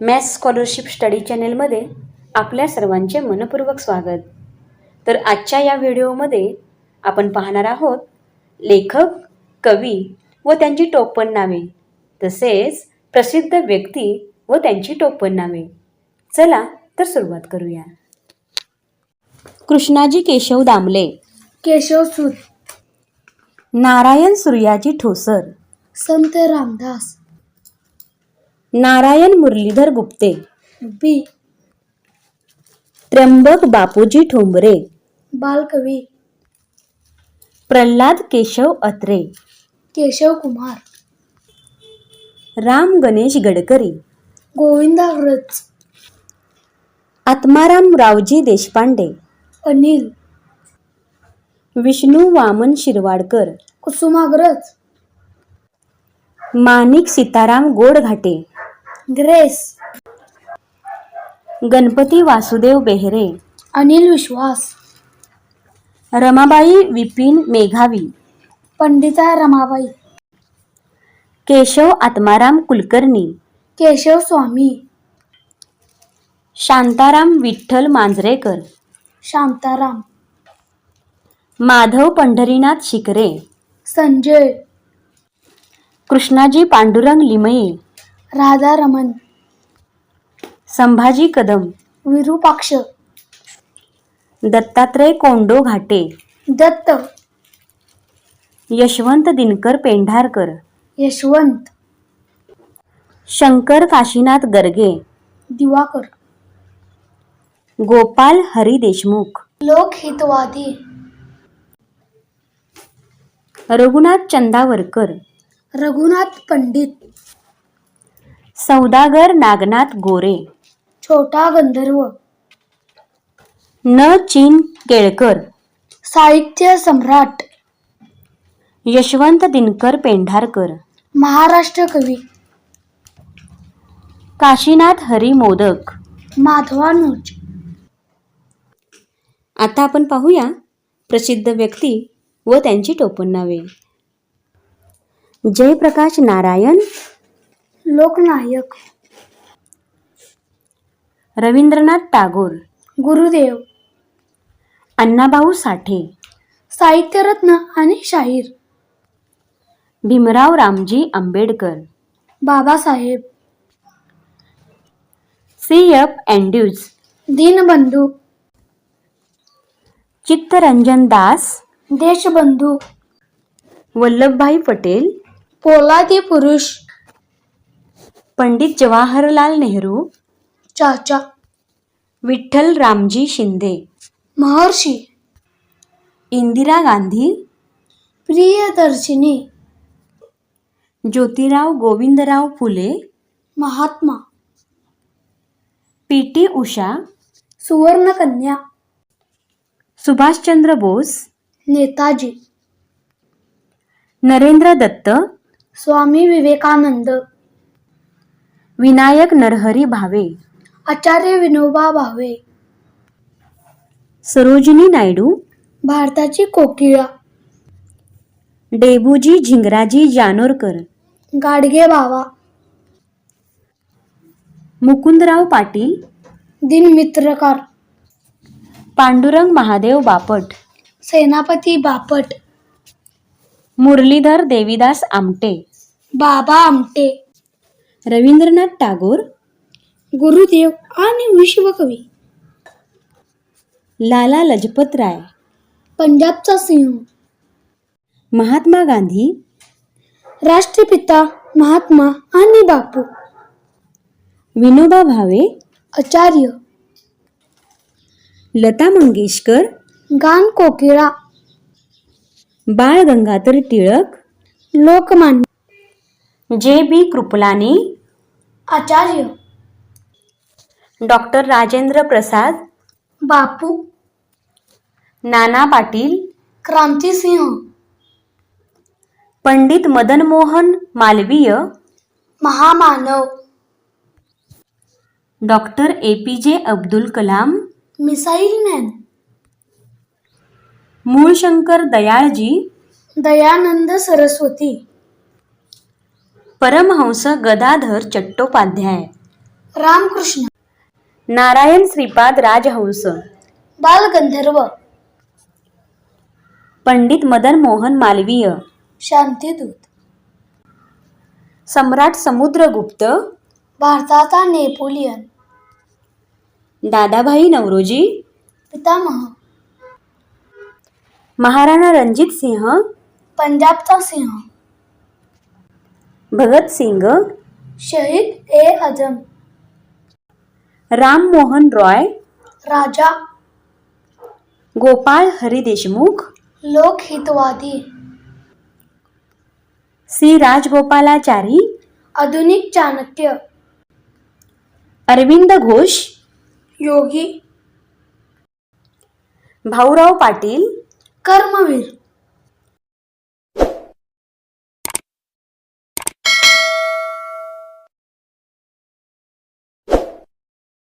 Maths scholarship study चॅनेलमध्ये आपल्या सर्वांचे मनपूर्वक स्वागत. तर आजच्या या व्हिडिओमध्ये आपण पाहणार आहोत लेखक कवी व त्यांची टोपण नावे तसेच प्रसिद्ध व्यक्ती व त्यांची टोपण नावे. चला तर सुरुवात करूया. कृष्णाजी केशव दामले. केशवसूत नारायण सूर्याजी ठोसर. संत रामदास. नारायण मुरलीधर गुप्ते. बी. त्र्यंबक बापूजी ठोंबरे. बालकवी. प्रल्हाद केशव अत्रे. केशव कुमार. राम गणेश गडकरी. गोविंदाग्रज आत्माराम रावजी देशपांडे. अनिल. विष्णू वामन शिरवाडकर. कुसुमाग्रज. माणिक सीताराम गोडघाटे. ग्रेस. गणपती वासुदेव बेहरे. अनिल विश्वास. रमाबाई विपिन मेघावी. पंडिता रमाबाई. केशव आत्माराम कुलकर्णी. केशव स्वामी. शांताराम विठ्ठल मांजरेकर. शांताराम. माधव पंढरीनाथ शिकरे संजय. कृष्णाजी पांडुरंग लिमये. राधा रमन. संभाजी कदम. विरूपाक्ष. दत्तात्रय कोंडो घाटे. दत्त. यशवंत दिनकर पेंढारकर. यशवंत. शंकर काशीनाथ गर्गे. दिवाकर. गोपाल हरी देशमुख. लोकहितवादी. रघुनाथ चंदावरकर. रघुनाथ पंडित. सौदागर नागनाथ गोरे. छोटा गंधर्व. न चीन केळकर. साहित्य सम्राट. यशवंत दिनकर पेंढारकर. महाराष्ट्र कवी. काशीनाथ हरी मोदक. माधवानुज. आता आपण पाहूया प्रसिद्ध व्यक्ती व त्यांची टोपण नावे जयप्रकाश नारायण लोकनायक. रवींद्रनाथ टागोर. गुरुदेव. अण्णाभाऊ साठे. साहित्यरत्न आणि Shahir. Bhimrao Ramji Ambedkar. Babasaheb. C F Andrews. Dinabandhu. Chittaranjan Das. Deshbandhu. Vallabhbhai Patel. पोलादी पुरुष. पंडित जवाहरलाल नेहरू चाचा. विठ्ठल रामजी शिंदे महर्षी. इंदिरा गांधी प्रियदर्शिनी. ज्योतिराव गोविंदराव फुले महात्मा. पी टी उषा सुवर्णकन्या. सुभाषचंद्र बोस नेताजी. नरेंद्र दत्त स्वामी विवेकानंद. विनायक नरहरी भावे. आचार्य विनोबा भावे. सरोजिनी नायडू. भारताची कोकिळा. डेबूजी झिंगराजी जानोरकर. गाडगे बावा मुकुंदराव पाटील. दिनमित्रकार पांडुरंग महादेव बापट. सेनापती बापट. मुरलीधर देविदास आमटे. बाबा आमटे. रवींद्रनाथ टागोर गुरुदेव आणि विश्वकवी. लाला लजपत राय पंजाबचा सिंह. महात्मा गांधी राष्ट्रपिता महात्मा आणि बापू. विनोबा भावे आचार्य. लता मंगेशकर गान कोकिळा. बाळ Gangadhar Tilak Lokmanya J B Kripalani. Acharya. Doctor Rajendra Prasad. Bapu. Nana Patil. Krantisinh Pandit Madan Mohan Malviya. Mahamanav. Doctor A P J Abdul Kalam. Missile man Mulshankar Dayalji. Dayanand Saraswati. Paramhans Gadadhar Chattopadhyay. Ramakrishna. Narayan Shripad Rajhans. Balgandharva. Pandit Madan Mohan Malviya. शांतिदूत. Samrat Samudragupta. भारताचा Napoleon. Dadabhai Naoroji. पितामह. महाराणा रणजित सिंह. पंजाबचा सिंह. Bhagat Singh Shaheed e. Azam Ram Mohan Roy Raja. Gopal Hari Deshmukh Lokhitwadi C. Rajagopalachari आधुनिक चाणक्य. अरविंद घोष योगी. भाऊराव पाटील कर्मवीर.